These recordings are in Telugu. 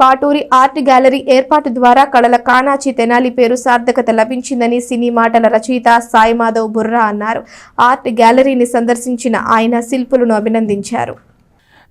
కాటూరి ఆర్ట్ గ్యాలరీ ఏర్పాటు ద్వారా కళల కానాచి తెనాలి పేరు సార్థకత లభించిందని సినీ మాటల రచయిత సాయి మాధవ్ బుర్రా అన్నారు. ఆర్ట్ గ్యాలరీని సందర్శించిన ఆయన శిల్పులను అభినందించారు.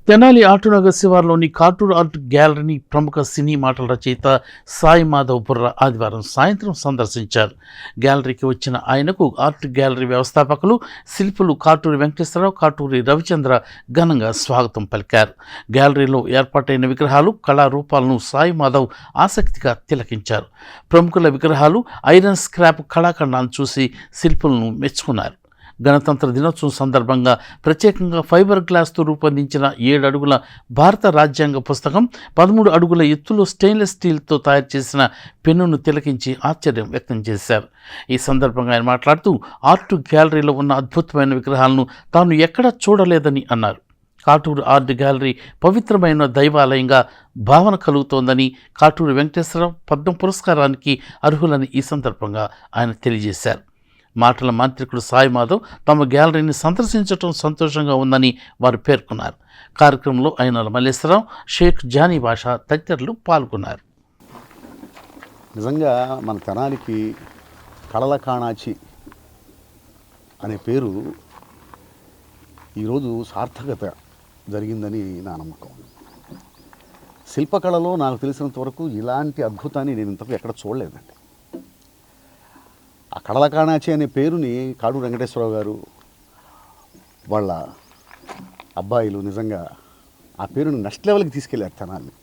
తెనాలి ఆటోనగర్ శివార్లోని కార్టూన్ ఆర్ట్ గ్యాలరీని ప్రముఖ సినీ మాటల రచయిత సాయి మాధవ్ బుర్ర ఆదివారం సాయంత్రం సందర్శించారు. గ్యాలరీకి వచ్చిన ఆయనకు ఆర్ట్ గ్యాలరీ వ్యవస్థాపకులు శిల్పులు కాటూరి వెంకటేశ్వరరావు కాటూరి రవిచంద్ర ఘనంగా స్వాగతం పలికారు. గ్యాలరీలో ఏర్పాటైన విగ్రహాలు కళారూపాలను సాయి మాధవ్ ఆసక్తిగా తిలకించారు. ప్రముఖుల విగ్రహాలు ఐరన్ స్క్రాప్ కళాఖండాలను చూసి శిల్పులను మెచ్చుకున్నారు. గణతంత్ర దినోత్సవం సందర్భంగా ప్రత్యేకంగా ఫైబర్ గ్లాస్తో రూపొందించిన ఏడు అడుగుల భారత రాజ్యాంగ పుస్తకం పదమూడు అడుగుల ఎత్తులో స్టెయిన్లెస్ స్టీల్తో తయారు చేసిన పెన్నును తిలకించి ఆశ్చర్యం వ్యక్తం చేశారు. ఈ సందర్భంగా ఆయన మాట్లాడుతూ ఆర్ట్ గ్యాలరీలో ఉన్న అద్భుతమైన విగ్రహాలను తాను ఎక్కడా చూడలేదని అన్నారు. కాటూరు ఆర్ట్ గ్యాలరీ పవిత్రమైన దైవాలయంగా భావన కలుగుతోందని కాటూరు వెంకటేశ్వరరావు పద్మ పురస్కారానికి అర్హులని ఈ సందర్భంగా ఆయన తెలియజేశారు. మాటల మాంత్రికుడు సాయి మాధవ్ తమ గ్యాలరీని సందర్శించడం సంతోషంగా ఉందని వారు పేర్కొన్నారు. కార్యక్రమంలో అయిన మల్లేశ్వరరావు షేక్ జానీ భాష తదితరులు పాల్గొన్నారు. నిజంగా మన తెనాలికి కళల కాణాచి అనే పేరు ఈరోజు సార్థకత జరిగిందని నా నమ్మకం. శిల్పకళలో నాకు తెలిసినంత వరకు ఇలాంటి అద్భుతాన్ని నేను ఇంతకు ఎక్కడ చూడలేదండి. ఆ కడల కాణాచి అనే పేరుని కాడు వెంకటేశ్వరరావు గారు వాళ్ళ అబ్బాయిలు నిజంగా ఆ పేరుని నెక్స్ట్ లెవెల్కి తీసుకెళ్ళారు తెనాల్ని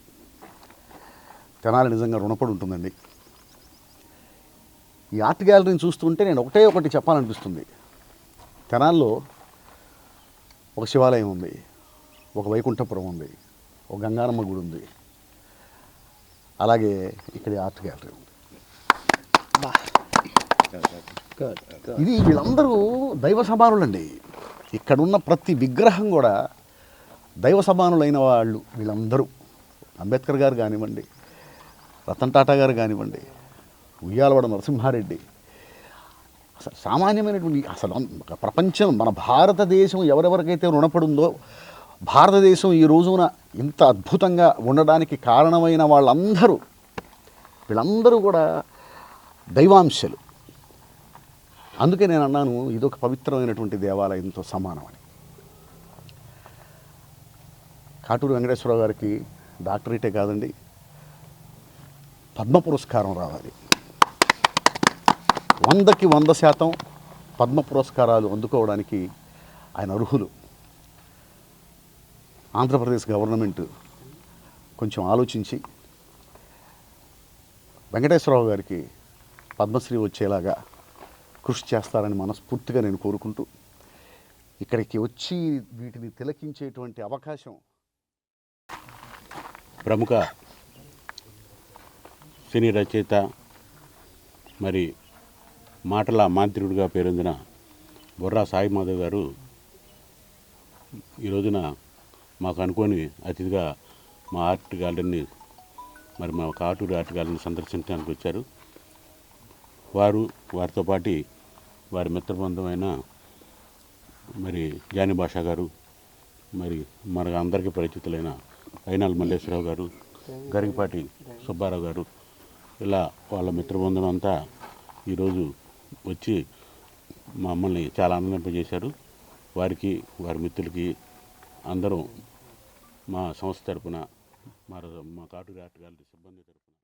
తెనాలి నిజంగా రుణపడి ఉంటుందండి. ఈ ఆర్ట్ గ్యాలరీని చూస్తుంటే నేను ఒకటే ఒకటి చెప్పాలనిపిస్తుంది. తెనాల్లో ఒక శివాలయం ఉంది ఒక వైకుంఠపురం ఉంది ఒక గంగారమ్మ గుడి ఉంది. అలాగే ఇక్కడ ఆర్ట్ గ్యాలరీ ఉంది. ఇది వీళ్ళందరూ దైవ సమానులండి. ఇక్కడున్న ప్రతి విగ్రహం కూడా దైవ సమానులైన వాళ్ళు వీళ్ళందరూ. అంబేద్కర్ గారు కానివ్వండి రతన్ టాటా గారు కానివ్వండి ఉయ్యాలవాడ నరసింహారెడ్డి. అసలు సామాన్యమైనటువంటి అసలు ప్రపంచం మన భారతదేశం ఎవరెవరికైతే రుణపడుందో భారతదేశం ఈ రోజున ఇంత అద్భుతంగా ఉండడానికి కారణమైన వాళ్ళందరూ వీళ్ళందరూ కూడా దైవాంశలు. అందుకే నేను అన్నాను ఇదొక పవిత్రమైనటువంటి దేవాలయంతో అని కాటూరు వెంకటేశ్వరరావు గారికి డాక్టరేటే కాదండి పద్మ పురస్కారం రావాలి. వందకి వంద శాతం పద్మ పురస్కారాలు అందుకోవడానికి ఆయన అర్హులు. ఆంధ్రప్రదేశ్ గవర్నమెంట్ కొంచెం ఆలోచించి వెంకటేశ్వరరావు గారికి పద్మశ్రీ వచ్చేలాగా కృషి చేస్తారని మనస్ఫూర్తిగా నేను కోరుకుంటూ ఇక్కడికి వచ్చి వీటిని తిలకించేటువంటి అవకాశం ప్రముఖ సినీ రచయిత మరి మాటల మాంత్రికుడిగా పేరొందిన బొర్రా సాయి మాధవ్ గారు ఈ రోజున మాకు అనుకోని అతిథిగా మా ఆర్ట్ గ్యాలరీని మరి మా కాటూరు ఆర్ట్ గ్యాలరీని సందర్శించడానికి వచ్చారు. వారు వారితో పాటి వారి మిత్రబంధమైన మరి జాని భాషా గారు మరి మన అందరికీ పరిచితులైన అయినాల్ మల్లేశ్వరరావు గారు గరికపాటి సుబ్బారావు గారు ఇలా వాళ్ళ మిత్రబృందం అంతా ఈరోజు వచ్చి మమ్మల్ని చాలా ఆనందింపజేశారు. వారికి వారి మిత్రులకి అందరూ మా సంస్థ తరపున మా మా కాటు ఆటగాళ్ళ సిబ్బంది తరపున